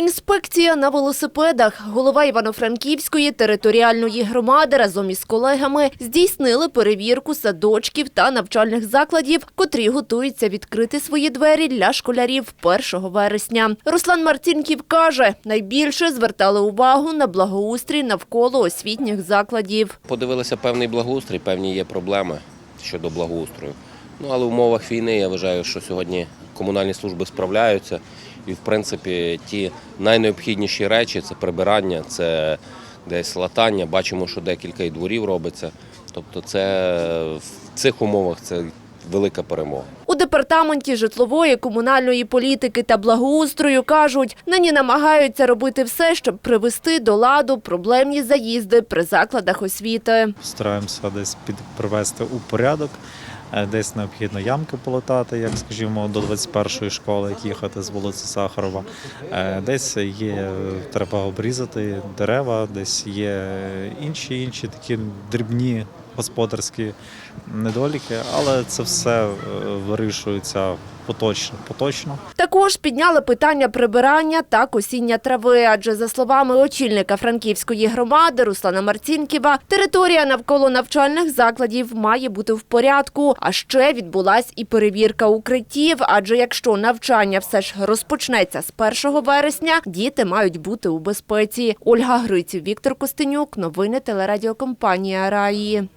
Інспекція на велосипедах. Голова Івано-Франківської територіальної громади разом із колегами здійснили перевірку садочків та навчальних закладів, котрі готуються відкрити свої двері для школярів 1 вересня. Руслан Марцінків каже, найбільше звертали увагу на благоустрій навколо освітніх закладів. Подивилися певний благоустрій, певні є проблеми щодо благоустрою. Ну але в умовах війни я вважаю, що сьогодні комунальні служби справляються. І в принципі ті найнеобхідніші речі це прибирання, це десь латання. Бачимо, що декілька і дворів робиться. Тобто, це в цих умовах це велика перемога. У департаменті житлової, комунальної політики та благоустрою кажуть, нині намагаються робити все, щоб привести до ладу проблемні заїзди при закладах освіти. Стараємося десь під привести у порядок. Е, Десь необхідно ямки полатати, як скажімо, до 21-ї школи, як їхати з вулиці Сахарова. Е, Десь є треба обрізати дерева, десь є інші інші такі дрібні господарські недоліки, але це все е, вирішується поточно. поточно. Також підняли питання прибирання та косіння трави, адже за словами очільника Франківської громади Руслана Марцінківа, територія навколо навчальних закладів має бути в порядку. А ще відбулась і перевірка укриттів. Адже якщо навчання все ж розпочнеться з 1 вересня, діти мають бути у безпеці. Ольга Гриців, Віктор Костенюк, новини телерадіокомпанія Раї.